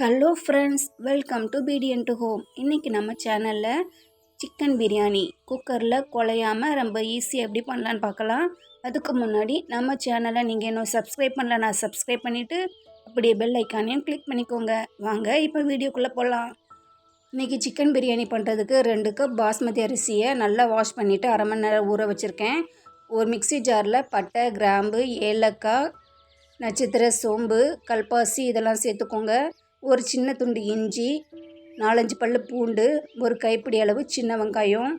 Hello friends welcome to பீடியன் to home இன்றைக்கி நம்ம சேனலில் சிக்கன் பிரியாணி குக்கரில் குலையாமல் ரொம்ப ஈஸி எப்படி பண்ணலான்னு பார்க்கலாம். அதுக்கு முன்னாடி நம்ம சேனலை நீங்கள் இன்னும் சப்ஸ்கிரைப் பண்ணலன்னா சப்ஸ்கிரைப் பண்ணிவிட்டு அப்படியே பெல் ஐக்கானையும் கிளிக் பண்ணிக்கோங்க. வாங்க இப்போ வீடியோக்குள்ளே போகலாம் இன்றைக்கி சிக்கன் பிரியாணி பண்ணுறதுக்கு ரெண்டு கப் பாஸ்மதி அரிசியை நல்லா வாஷ் பண்ணிவிட்டு அரை மணி நேரம் ஊற வச்சுருக்கேன். ஒரு மிக்ஸி ஜாரில் பட்டை கிராம்பு ஏலக்காய் நட்சத்திர சோம்பு கல்பாசி இதெல்லாம் சேர்த்துக்கோங்க. ஒரு சின்ன துண்டு இஞ்சி நாலஞ்சு பல்லு பூண்டு ஒரு கைப்பிடி அளவு சின்ன வெங்காயம்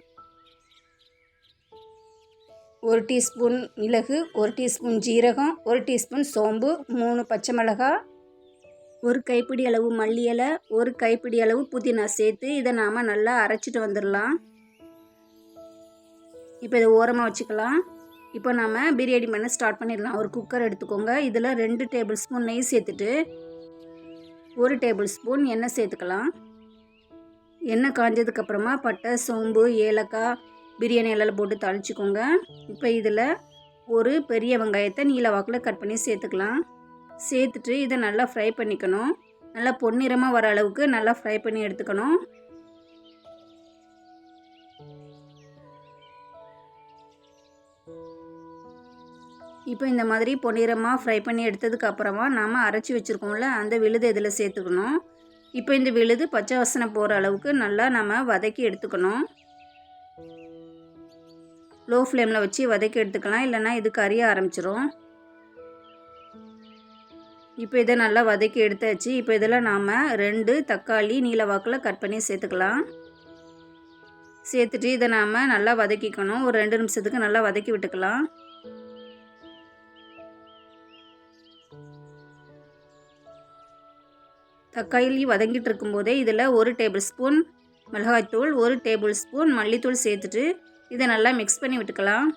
ஒரு டீஸ்பூன் மிளகு ஒரு டீஸ்பூன் ஜீரகம் ஒரு டீஸ்பூன் சோம்பு மூணு பச்சை மிளகாய் ஒரு கைப்பிடி அளவு மல்லி இலை ஒரு கைப்பிடி அளவு புதினா சேர்த்து இதை நாம் நல்லா அரைச்சிட்டு வந்துடலாம். இப்போ இதை ஓரமாக வச்சுக்கலாம். இப்போ நாம் பிரியாணி பண்ண ஸ்டார்ட் பண்ணிடலாம். ஒரு குக்கர் எடுத்துக்கோங்க. இதில் ரெண்டு டேபிள் ஸ்பூன் நெய் சேர்த்துட்டு ஒரு டேபிள் ஸ்பூன் எண்ணெய் சேர்த்துக்கலாம். எண்ணெய் காஞ்சதுக்கப்புறமா பட்டை சோம்பு ஏலக்காய் பிரியாணி இலையில் போட்டு தாளிச்சிக்கோங்க. இப்போ இதில் ஒரு பெரிய வெங்காயத்தை நீல வாக்கில் கட் பண்ணி சேர்த்துக்கலாம். சேர்த்துட்டு இதை நல்லா ஃப்ரை பண்ணிக்கணும். நல்லா பொன்னிறமாக வர அளவுக்கு நல்லா ஃப்ரை பண்ணி எடுத்துக்கணும். இப்போ இந்த மாதிரி பொன்னிறமாக ஃப்ரை பண்ணி எடுத்ததுக்கு அப்புறமா நாம் அரைச்சி வச்சுருக்கோம்ல அந்த விழுது இதில் சேர்த்துக்கணும்? இப்போ இந்த விழுது பச்சை வசனை போகிற அளவுக்கு நல்லா நம்ம வதக்கி எடுத்துக்கணும். லோ ஃப்ளேமில் வச்சு வதக்கி எடுத்துக்கலாம் இல்லைன்னா இது கறிய ஆரம்பிச்சிரும். இப்போ இதை நல்லா வதக்கி எடுத்தாச்சு. இப்போ இதில் நாம் ரெண்டு தக்காளி நீல வாக்கில் கட் பண்ணி சேர்த்துக்கலாம். சேர்த்துட்டு இதை நாம் நல்லா வதக்கிக்கணும். ஒரு ரெண்டு நிமிஷத்துக்கு நல்லா வதக்கி விட்டுக்கலாம். தக்காளி வதங்கிட்டு இருக்கும்போதே இதில் ஒரு டேபிள் ஸ்பூன் மிளகாய்த்தூள் ஒரு டேபிள் ஸ்பூன் மல்லித்தூள் சேர்த்துட்டு இதை நல்லா மிக்ஸ் பண்ணி விட்டுக்கலாம்.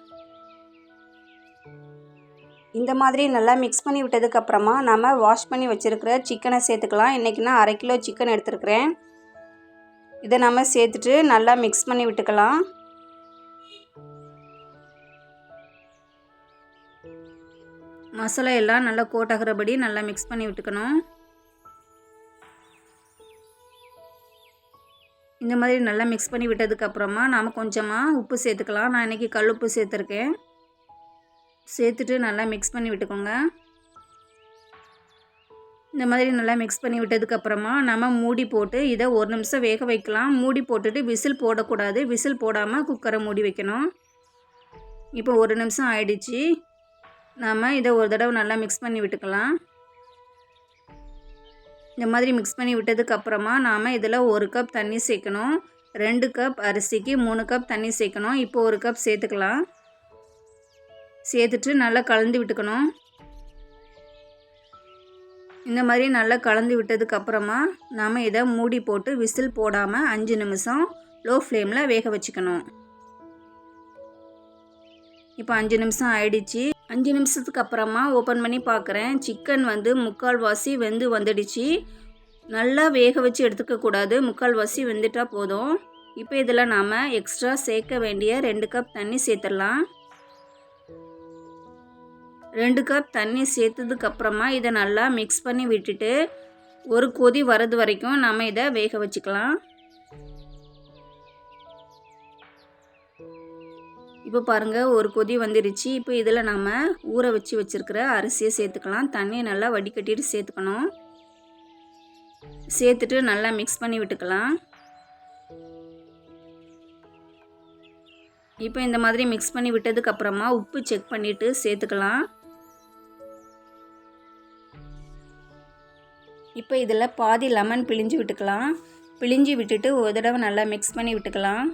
இந்த மாதிரி நல்லா மிக்ஸ் பண்ணி விட்டதுக்கப்புறமா நம்ம வாஷ் பண்ணி வச்சுருக்கிற சிக்கனை சேர்த்துக்கலாம். இன்றைக்கி நான் அரை கிலோ சிக்கன் எடுத்துருக்கிறேன். இதை நம்ம சேர்த்துட்டு நல்லா மிக்ஸ் பண்ணி விட்டுக்கலாம். மசாலா எல்லாம் நல்லா கோட்டாகிறபடி நல்லா மிக்ஸ் பண்ணி விட்டுக்கணும். இந்த மாதிரி நல்லா மிக்ஸ் பண்ணி விட்டதுக்கப்புறமா நாம் கொஞ்சமாக உப்பு சேர்த்துக்கலாம். நான் இன்றைக்கி கல் உப்பு சேர்த்துருக்கேன். சேர்த்துட்டு நல்லா மிக்ஸ் பண்ணி விட்டுக்கோங்க. இந்த மாதிரி நல்லா மிக்ஸ் பண்ணி விட்டதுக்கப்புறமா நம்ம மூடி போட்டு இதை ஒரு நிமிஷம் வேக வைக்கலாம். மூடி போட்டுட்டு விசில் போடக்கூடாது. விசில் போடாமல் குக்கரை மூடி வைக்கணும். இப்போ ஒரு நிமிஷம் ஆயிடுச்சு. நாம் இதை ஒரு தடவை நல்லா மிக்ஸ் பண்ணி விட்டுக்கலாம். இந்த மாதிரி மிக்ஸ் பண்ணி விட்டதுக்கப்புறமா நாம் இதில் ஒரு கப் தண்ணி சேர்க்கணும். ரெண்டு கப் அரிசிக்கு மூணு கப் தண்ணி சேர்க்கணும். இப்போ ஒரு கப் சேர்த்துக்கலாம். சேர்த்துட்டு நல்லா கலந்து விட்டுக்கணும். இந்த மாதிரி நல்லா கலந்து விட்டதுக்கப்புறமா நாம் இதை மூடி போட்டு விசில் போடாமல் அஞ்சு நிமிஷம் லோ ஃப்ளேமில் வேக வச்சுக்கணும். இப்போ அஞ்சு நிமிஷம் ஆயிடுச்சு. அஞ்சு நிமிஷத்துக்கு அப்புறமா ஓப்பன் பண்ணி பார்க்குறேன் சிக்கன் வந்து முக்கால்வாசி வெந்து வந்துடுச்சு. நல்லா வேக வச்சு எடுத்துக்கக்கூடாது முக்கால்வாசி வெந்துட்டால் போதும். இப்போ இதில் நாம் எக்ஸ்ட்ரா சேர்க்க வேண்டிய ரெண்டு கப் தண்ணி சேர்த்துடலாம். ரெண்டு கப் தண்ணி சேர்த்ததுக்கப்புறமா இதை நல்லா மிக்ஸ் பண்ணி விட்டுட்டு ஒரு கொதி வரது வரைக்கும் நம்ம இதை வேக வச்சுக்கலாம். இப்போ பாருங்கள் ஒரு கொதி வந்துருச்சு. இப்போ இதில் நம்ம ஊற வச்சு வச்சுருக்கிற அரிசியை சேர்த்துக்கலாம். தண்ணியை நல்லா வடிகட்டிட்டு சேர்த்துக்கணும். சேர்த்துட்டு நல்லா மிக்ஸ் பண்ணி விட்டுக்கலாம். இப்போ இந்த மாதிரி மிக்ஸ் பண்ணி விட்டதுக்கப்புறமா உப்பு செக் பண்ணிவிட்டு சேர்த்துக்கலாம். இப்போ இதில் பாதி லெமன் பிழிஞ்சு விட்டுக்கலாம். பிழிஞ்சு விட்டுட்டு ஒரு தடவை நல்லா மிக்ஸ் பண்ணி விட்டுக்கலாம்.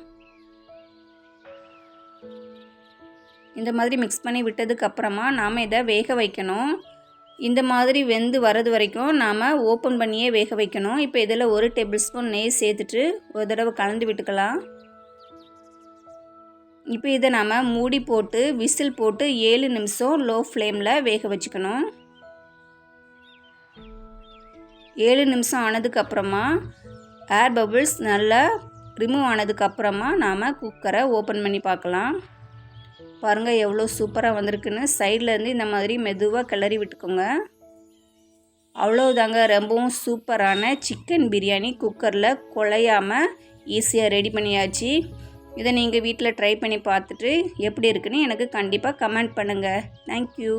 இந்த மாதிரி மிக்ஸ் பண்ணி விட்டதுக்கப்புறமா நாம் இதை வேக வைக்கணும். இந்த மாதிரி வெந்து வர்றது வரைக்கும் நாம் ஓப்பன் பண்ணியே வேக வைக்கணும். இப்போ இதில் ஒரு டேபிள் ஸ்பூன் நெய் சேர்த்துட்டு ஒரு தடவை கலந்து விட்டுக்கலாம். இப்போ இதை நாம் மூடி போட்டு விசில் போட்டு ஏழு நிமிஷம் லோ ஃப்ளேமில் வேக வச்சுக்கணும். ஏழு நிமிஷம் ஆனதுக்கப்புறமா ஏர் பபுள்ஸ் நல்லா ரிமூவ் ஆனதுக்கப்புறமா நாம் குக்கரை ஓப்பன் பண்ணி பார்க்கலாம். பாருங்கள் எவ்வளோ சூப்பராக வந்திருக்குன்னு. சைட்லேருந்து இந்த மாதிரி மெதுவாக கிளறி விட்டுக்கோங்க. அவ்வளோதாங்க ரொம்பவும் சூப்பரான சிக்கன் பிரியாணி குக்கரில் குழையாமல் ஈஸியாக ரெடி பண்ணியாச்சு. இதை நீங்கள் வீட்டில் ட்ரை பண்ணி பார்த்துட்டு எப்படி இருக்குன்னு எனக்கு கண்டிப்பாக கமெண்ட் பண்ணுங்கள் தேங்க்யூ